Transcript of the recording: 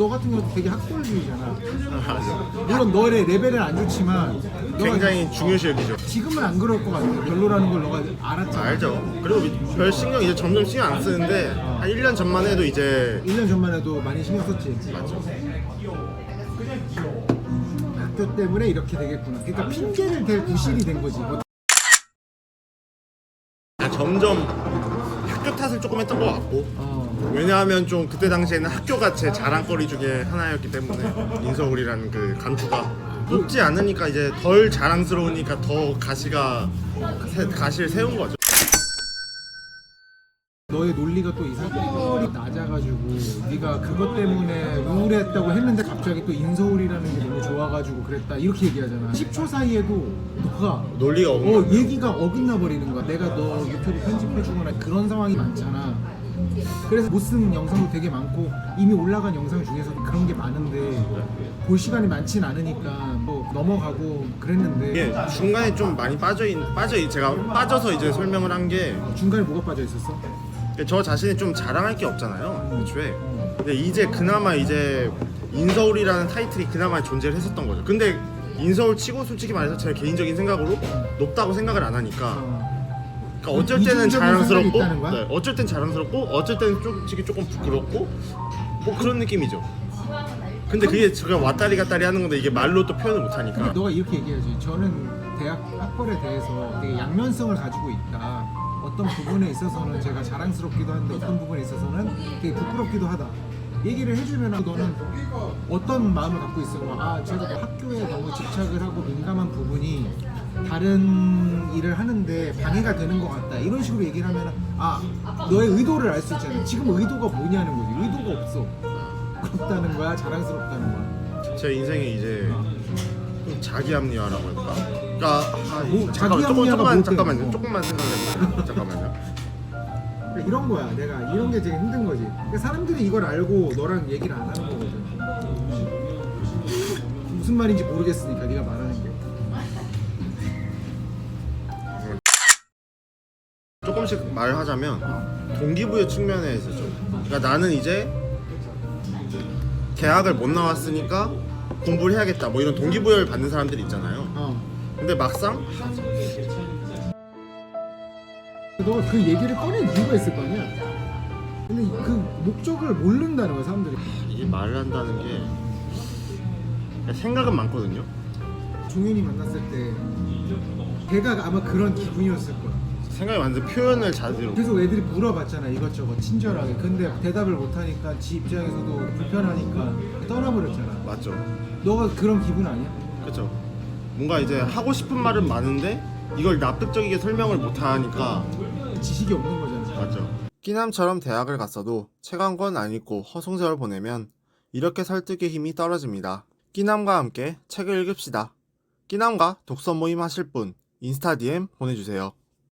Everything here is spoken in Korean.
너 같은 경우도 되게 학벌주의잖아. 맞아. 물론 너의 레벨은 안 좋지만 너가 굉장히 중요시 여기죠. 지금은 안 그럴 것 같아. 별로라는 걸 너가 알았잖아. 알죠. 그리고 별 신경 이제 점점 신경 안 쓰는데 한 1년 전만 해도 이제 1년 전만 해도 많이 신경 썼지. 맞죠. 학교 때문에 이렇게 되겠구나. 그러니까 핑계를 댈 구실이 된 거지. 뭐 아, 점점 학교 탓을 조금 했던 것 같고 어. 왜냐하면 좀 그때 당시에는 학교가 제 자랑거리 중에 하나였기 때문에 인서울이라는 그 감투가 높지 않으니까 이제 덜 자랑스러우니까 더 가시가 세- 가시를 세운 거죠. 너의 논리가 또 이상하게 낮아가지고 네가 그것 때문에 우울했다고 했는데 갑자기 또 인서울이라는 게 너무 좋아가지고 그랬다 이렇게 얘기하잖아. 10초 사이에도 너가 논리가 어 없는 얘기가 어긋나 버리는 거야. 내가 너 유튜브 편집해주거나 그런 상황이 많잖아 그래서 못 쓴 영상도 되게 많고 이미 올라간 영상 중에서 그런 게 많은데 볼 시간이 많진 않으니까 뭐 넘어가고 그랬는데 이게 중간에 좀 많이 빠져 있 빠져 있- 제가 빠져서 이제 설명을 한게 중간에 뭐가 빠져 있었어? 저 자신이 좀 자랑할 게 없잖아요. 애초에. 근데 이제 그나마 이제 인서울이라는 타이틀이 그나마 존재를 했었던 거죠. 근데 인서울 치고 솔직히 말해서 제 개인적인 생각으로 높다고 생각을 안 하니까 어. 그러니까 어쩔 때는 이중적인 자랑스럽고 생각이 있다는 거야? 네, 어쩔 땐 자랑스럽고 어쩔 때는 솔직히 조금 부끄럽고 뭐 그런 느낌이죠. 근데 그게 제가 왔다리 갔다리 하는 건데 이게 말로 또 표현을 못 하니까 너가 이렇게 얘기해야지. 저는 대학 학벌에 대해서 되게 양면성을 가지고 있다. 어떤 부분에 있어서는 제가 자랑스럽기도 한데 어떤 부분에 있어서는 되게 부끄럽기도 하다. 얘기를 해주면 너는 어떤 마음을 갖고 있어? 뭐, 아, 제가 뭐 학교에 집착을 하고 민감한 부분이 다른 일을 하는데 방해가 되는 것 같다. 이런 식으로 얘기를 하면 아, 너의 의도를 알 수 있잖아. 지금 의도가 뭐냐는 거지. 의도가 없어. 부럽다는 거야, 자랑스럽다는 거야. 제 인생에 이제 좀 자기 합리화라고 할까? 그러니까 아, 뭐, 잠깐만, 자기 조금, 합리화가 조금만 뭐 잠깐만요. 어때요? 조금만 생각해보세요. 잠깐만요. 이런 거야 내가 이런 게 되게 힘든 거지 그러니까 사람들이 이걸 알고 너랑 얘기를 안 하는 거거든 무슨 말인지 모르겠으니까 네가 말하는 게 조금씩 말하자면 동기부여 측면에 있어죠. 그러니까 나는 이제 대학을 못 나왔으니까 공부를 해야겠다. 뭐 이런 동기부여를 받는 사람들이 있잖아요. 어. 근데 막상 너가 그 얘기를 꺼낸 이유가 있을 거 아니야 근데 그 목적을 모른다는 거야 사람들이 이게 말을 한다는 게 생각은 많거든요. 종현이 만났을 때 걔가 아마 그런 기분이었을 거야 생각이 많은데 표현을 자제로 계속 애들이 물어봤잖아 이것저것 친절하게 근데 대답을 못하니까 지 입장에서도 불편하니까 떠나버렸잖아 맞죠. 너가 그런 기분 아니야? 그렇죠. 뭔가 이제 하고 싶은 말은 많은데 이걸 납득적이게 설명을 못 하니까 지식이 없는 거잖아 맞죠. 끼남처럼 대학을 갔어도 책 한 권 안 읽고 허송세월 보내면 이렇게 설득의 힘이 떨어집니다. 끼남과 함께 책을 읽읍시다. 끼남과 독서 모임 하실 분 인스타 DM 보내주세요.